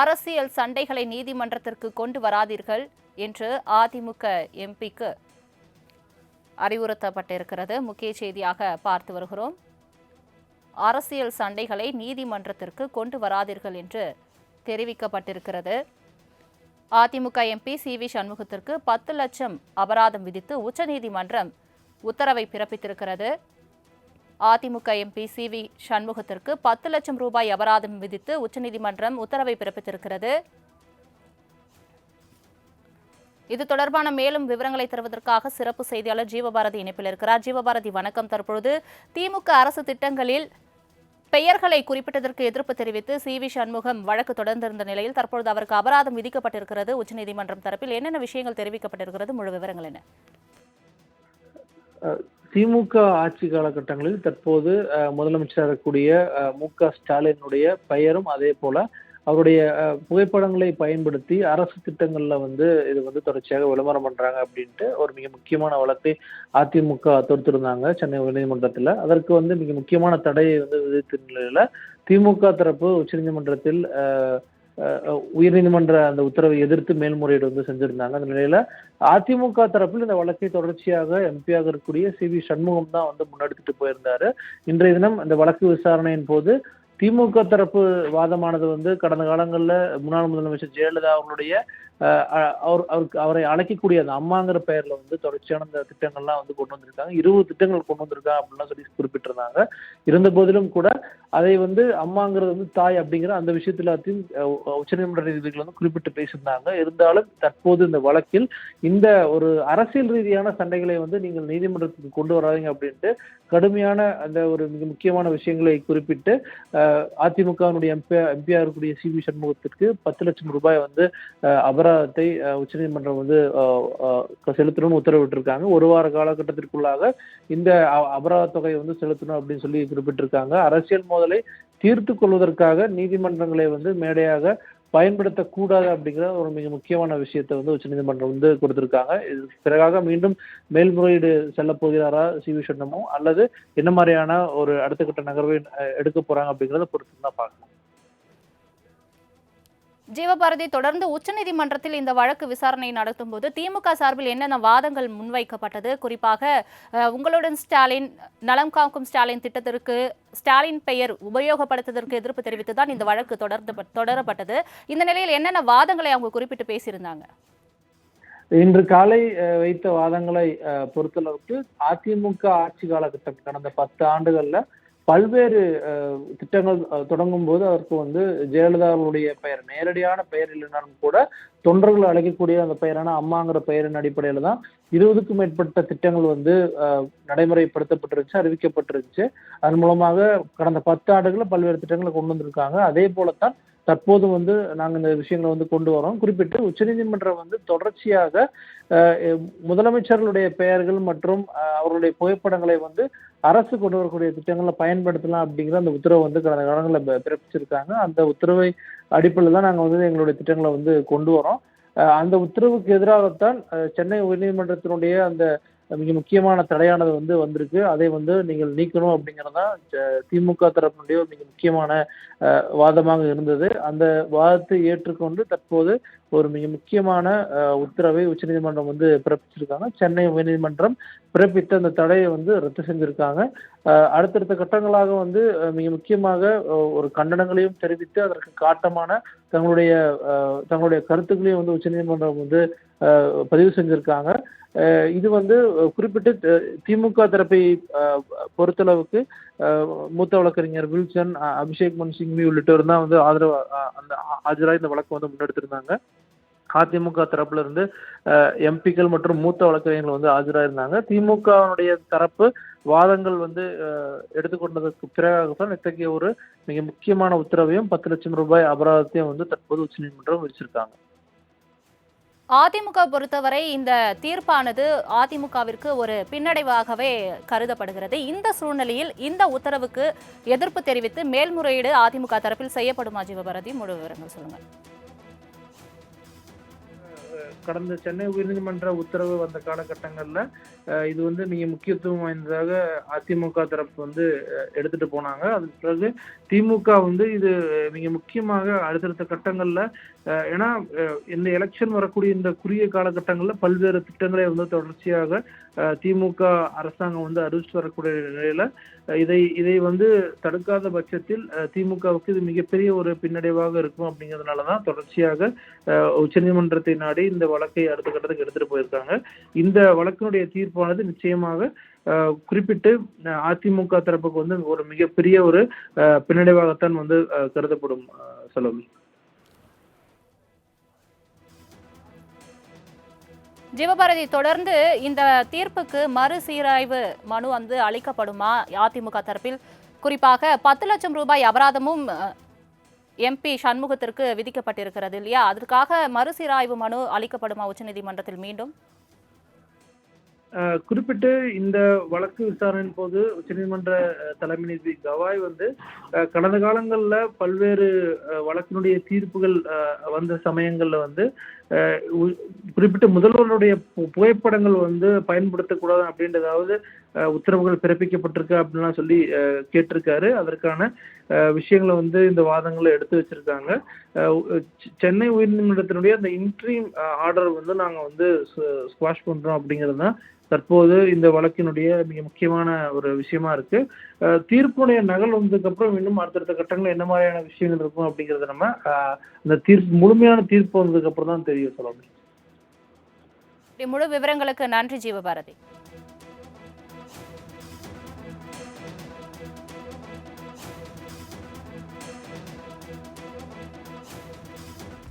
அரசியல் சண்டைகளை நீதிமன்றத்திற்கு கொண்டு வராதீர்கள் என்று அதிமுக எம்பிக்கு அறிவுறுத்தப்பட்டிருக்கிறது. முக்கிய செய்தியாக பார்த்து வருகிறோம். அரசியல் சண்டைகளை நீதிமன்றத்திற்கு கொண்டு வராதீர்கள் என்று தெரிவிக்கப்பட்டிருக்கிறது. அதிமுக எம்பி சி வி சண்முகத்திற்கு பத்து லட்சம் அபராதம் விதித்து உச்சநீதிமன்றம் உத்தரவை பிறப்பித்திருக்கிறது. அதிமுக எம்பி சி வி சண்முகத்திற்கு பத்து லட்சம் ரூபாய் அபராதம் விதித்து உச்சநீதிமன்றம் உத்தரவை பிறப்பித்திருக்கிறது. இது தொடர்பான மேலும் விவரங்களை தருவதற்காக சிறப்பு செய்தியாளர் ஜீவபாரதி இணைப்பில் இருக்கிறார். ஜீவபாரதி வணக்கம். தற்பொழுது திமுக அரசு திட்டங்களில் பெயர்களை குறிப்பிட்டதற்கு எதிர்ப்பு தெரிவித்து சி வி சண்முகம் வழக்கு தொடர்ந்திருந்த நிலையில் தற்பொழுது அவருக்கு அபராதம் விதிக்கப்பட்டிருக்கிறது உச்சநீதிமன்றம் தரப்பில். என்னென்ன விஷயங்கள் தெரிவிக்கப்பட்டிருக்கிறது? முழு விவரங்கள் என்ன? திமுக ஆட்சி காலகட்டங்களில் தற்போது முதலமைச்சராக இருக்கக்கூடிய மு க ஸ்டாலினுடைய பெயரும் அதே போல அவருடைய புகைப்படங்களை பயன்படுத்தி அரசு திட்டங்கள்ல வந்து இது வந்து தொடர்ச்சியாக விளம்பரம் பண்றாங்க அப்படின்ட்டு ஒரு மிக முக்கியமான வழக்கை அதிமுக தொடுத்திருந்தாங்க சென்னை உயர்நீதிமன்றத்தில். அதற்கு வந்து மிக முக்கியமான தடையை வந்து விதித்த நிலையில திமுக தரப்பு உச்சநீதிமன்றத்தில் அஹ், உயர்நீதிமன்ற அந்த உத்தரவை எதிர்த்து மேல்முறையீடு வந்து செஞ்சிருந்தாங்க. அந்த நிலையில அதிமுக தரப்பில் இந்த வழக்கை தொடர்ச்சியாக எம்பியாக இருக்கக்கூடிய சி வி சண்முகம் தான் வந்து முன்னெடுத்துட்டு போயிருந்தாரு. இன்றைய தினம் இந்த வழக்கு விசாரணையின் போது திமுக தரப்பு வாதமானது வந்து கடந்த காலங்களில் முன்னாள் முதலமைச்சர் ஜெயலலிதா அவர்களுடைய அவர் அவருக்கு அவரை அழைக்கக்கூடிய அந்த அம்மாங்கிற பெயரில் வந்து தொடர்ச்சியான அந்த திட்டங்கள்லாம் வந்து கொண்டு வந்திருக்காங்க. இருபது திட்டங்கள் கொண்டு வந்திருக்காங்க அப்படின்லாம் சொல்லி குறிப்பிட்டிருந்தாங்க. இருந்த போதிலும் கூட அதை வந்து அம்மாங்கிறது வந்து தாய் அப்படிங்கிற அந்த விஷயத்தில் உச்சநீதிமன்ற நீதிபதிகள் வந்து குறிப்பிட்டு பேசியிருந்தாங்க. இருந்தாலும் தற்போது இந்த வழக்கில் இந்த ஒரு அரசியல் ரீதியான சண்டைகளை வந்து நீங்கள் நீதிமன்றத்துக்கு கொண்டு வராதீங்க அப்படின்ட்டு கடுமையான அந்த ஒரு மிக முக்கியமான விஷயங்களை குறிப்பிட்டு அதிமுகவினுடைய எம்பி எம்பியா இருக்கக்கூடிய சி வி சண்முகத்திற்கு பத்து லட்சம் ரூபாய் வந்து அபராதத்தை உச்சநீதிமன்றம் வந்து செலுத்தணும்னு உத்தரவிட்டிருக்காங்க. ஒரு வார காலகட்டத்திற்குள்ளாக இந்த அ- அபராத தொகையை வந்து செலுத்தணும் அப்படின்னு சொல்லி குறிப்பிட்டிருக்காங்க. அரசியல் மோதலை தீர்த்து கொள்வதற்காக நீதிமன்றங்களை வந்து மேடையாக பயன்படுத்தக்கூடாது அப்படிங்கிற ஒரு மிக முக்கியமான விஷயத்தை வந்து உச்சநீதிமன்றம் வந்து கொடுத்திருக்காங்க. இது பிறகாக மீண்டும் மேல்முறையீடு செல்ல போகிறாரா சி வி சண்முகம் அல்லது என்ன மாதிரியான ஒரு அடுத்த கட்ட நகர்வை எடுக்க போறாங்க அப்படிங்கிறத பொறுத்து தான் பார்க்கணும் ஜீவபாரதி தொடர்ந்து உச்சநீதிமன்றத்தில் இந்த வழக்கு விசாரணை நடத்தும் போது திமுக சார்பில் என்னென்ன வாதங்கள் முன்வைக்கப்பட்டது? குறிப்பாக உங்களுடன் ஸ்டாலின் நலம் காக்கும் ஸ்டாலின் திட்டத்திற்கு ஸ்டாலின் பெயர் உபயோகப்படுத்துவதற்கு எதிர்ப்பு தெரிவித்து தான் இந்த வழக்கு தொடர்ந்து தொடரப்பட்டது. இந்த நிலையில் என்னென்ன வாதங்களை அவங்க குறிப்பிட்டு பேசியிருந்தாங்க? இன்று காலை வைத்த வாதங்களை பொறுத்தளவுக்கு அதிமுக ஆட்சி காலகட்டம் கடந்த பத்து ஆண்டுகள்ல பல்வேறு திட்டங்கள் தொடங்கும் போது அதற்கு வந்து ஜெயலலிதா அவர்களுடைய பெயர் நேரடியான பெயர் இல்லைனாலும் கூட தொண்டர்கள் அழைக்கக்கூடிய அந்த பெயரான அம்மாங்கிற பெயரின் அடிப்படையில தான் இருபதுக்கும் மேற்பட்ட திட்டங்கள் வந்து நடைமுறைப்படுத்தப்பட்டிருச்சு நடைமுறைப்படுத்தப்பட்டிருந்துச்சு அறிவிக்கப்பட்டிருந்துச்சு. அதன் மூலமாக கடந்த பத்து ஆண்டுகளில் பல்வேறு திட்டங்களை கொண்டு வந்திருக்காங்க. அதே போலத்தான் தற்போது வந்து நாங்கள் இந்த விஷயங்களை வந்து கொண்டு வரோம். குறிப்பிட்டு உச்சநீதிமன்றம் வந்து தொடர்ச்சியாக முதலமைச்சர்களுடைய பெயர்கள் மற்றும் அவர்களுடைய புகைப்படங்களை வந்து அரசு கொண்டு வரக்கூடிய திட்டங்களை பயன்படுத்தலாம் அப்படிங்கிற அந்த உத்தரவை வந்து கடந்த காலங்களில் பிறப்பிச்சிருக்காங்க. அந்த உத்தரவை அடிப்படையில் தான் நாங்கள் வந்து எங்களுடைய திட்டங்களை வந்து கொண்டு வரோம். அந்த உத்தரவுக்கு எதிராகத்தான் சென்னை உயர்நீதிமன்றத்தினுடைய அந்த மிக முக்கியமான தடையானது வந்து வந்திருக்கு. அதை வந்து நீங்கள் நீக்கணும் அப்படிங்கிறதான் திமுக தரப்புடைய மிக முக்கியமான வாதமாக இருந்தது. அந்த வாதத்தை ஏற்றுக்கொண்டு தற்போது ஒரு மிக முக்கியமான உத்தரவை உச்சநீதிமன்றம் வந்து பிறப்பிச்சிருக்காங்க. சென்னை உயர்நீதிமன்றம் பிறப்பித்த அந்த தடையை வந்து ரத்து செஞ்சிருக்காங்க. அடுத்தடுத்த கட்டங்களாக வந்து மிக முக்கியமாக ஒரு கண்டனங்களையும் தெரிவித்து அதற்கு காட்டமான தங்களுடைய தங்களுடைய கருத்துக்களையும் வந்து உச்சநீதிமன்றம் வந்து பதிவு செஞ்சிருக்காங்க. இது வந்து குறிப்பிட்டு திமுக தரப்பை பொறுத்தளவுக்கு மூத்த வழக்கறிஞர் வில்சன் அபிஷேக் மன் சிங்வி உள்ளிட்டோர் தான் வந்து ஆதரவு அந்த ஆஜராகி இந்த வழக்கு வந்து முன்னெடுத்திருந்தாங்க. அதிமுக தரப்புல இருந்து எம்பிக்கள் மற்றும் மூத்த வழக்கறிஞர்கள் வந்து ஆஜராயிருந்தாங்க. திமுகவுடைய தரப்பு வாதங்கள் வந்து எடுத்துக்கொண்டதற்கு எடுத்துக்கொண்டதற்கு பிறகாகத்தான் இத்தகைய ஒரு மிக முக்கியமான உத்தரவையும் பத்து லட்சம் ரூபாய் அபராதத்தையும் வந்து தற்போது உச்சநீதிமன்றம் விதிச்சிருக்காங்க. அதிமுக பொறுத்தவரை இந்த தீர்ப்பானது அதிமுகவிற்கு ஒரு பின்னடைவாகவே கருதப்படுகிறது. இந்த சூழ்நிலையில் இந்த உத்தரவுக்கு எதிர்ப்பு தெரிவித்து மேல்முறையீடு அதிமுக தரப்பில் செய்யப்படுமா ஜீவபாரதி? முழு விவரங்கள் சொல்லுங்கள். கடந்த சென்னை உயர்நீதிமன்ற உத்தரவு வந்த காலகட்டங்களில் இது வந்து மிக முக்கியத்துவம் வாய்ந்ததாக அதிமுக தரப்பு வந்து எடுத்துட்டு போனாங்க. அதுக்கு பிறகு திமுக வந்து இது மிக முக்கியமாக அடுத்தடுத்த கட்டங்களில் ஏன்னா இந்த எலெக்ஷன் வரக்கூடிய இந்த குறுகிய காலகட்டங்களில் பல்வேறு திட்டங்களை வந்து தொடர்ச்சியாக திமுக அரசாங்கம் வந்து அறிவிச்சு வரக்கூடிய நிலையில இதை இதை வந்து தடுக்காத பட்சத்தில் திமுகவுக்கு இது மிகப்பெரிய ஒரு பின்னடைவாக இருக்கும் அப்படிங்கிறதுனால தான் தொடர்ச்சியாக உச்சநீதிமன்றத்தை நாடி இந்த வழக்கை அடுத்த கட்டத்துக்கு எடுத்துட்டு போயிருக்காங்க. இந்த வழக்கினுடைய தீர்ப்பானது நிச்சயமாக குறிப்பிட்டு அதிமுக தரப்புக்கு வந்து ஒரு மிகப்பெரிய ஒரு பின்னடைவாகத்தான் வந்து கருதப்படும் செலவு ஜீவபாரதி தொடர்ந்து இந்த தீர்ப்புக்கு மறுசீராய்வு மனு வந்து அளிக்கப்படுமா? அதிமுக தரப்பில் குறிப்பாக பத்து லட்சம் ரூபாய் அபராதமும் எம்பி சண்முகத்திற்கு விதிக்கப்பட்டிருக்கிறது இல்லையா? அதற்காக மறுசீராய்வு மனு அளிக்கப்படுமா உச்சநீதிமன்றத்தில் மீண்டும்? குறிப்பிட்டு இந்த வழக்கு விசாரணையின் போது உச்சநீதிமன்ற தலைமை நீதி கவாய் வந்து அஹ், கடந்த காலங்கள்ல பல்வேறு அஹ், வழக்கினுடைய தீர்ப்புகள் அஹ், வந்த சமயங்கள்ல வந்து குறிப்பிட்டு முதல்வருடைய பு- புகைப்படங்கள் வந்து பயன்படுத்தக்கூடாது அப்படின்றதாவது உத்தரவுகள் பிறப்பிக்கப்பட்டிருக்கு அப்படின்லாம் சொல்லி கேட்டிருக்காரு. அதற்கான விஷயங்களை வந்து இந்த வாதங்களை எடுத்து வச்சிருக்காங்க. சென்னை உயர்நீதிமன்றத்தினுடைய அந்த இன்ட்ரீம் ஆர்டர் வந்து நாங்க வந்து ஸ்குவாஷ் பண்றோம் அப்படிங்கிறது தான் தற்போது இந்த வழக்கினுடைய மிக முக்கியமான ஒரு விஷயமா இருக்கு. தீர்ப்புடைய நகல் வந்ததுக்கு அப்புறம் இன்னும் அடுத்தடுத்த கட்டங்கள் என்ன மாதிரியான விஷயங்கள் இருக்கும் அப்படிங்கிறத நம்ம அந்த தீர்ப்பு முழுமையான தீர்ப்பு வந்ததுக்கு அப்புறம் தான் தெரியும் சொல்ல முடியும் முழு விவரங்களுக்கு நன்றி ஜீவபாரதி.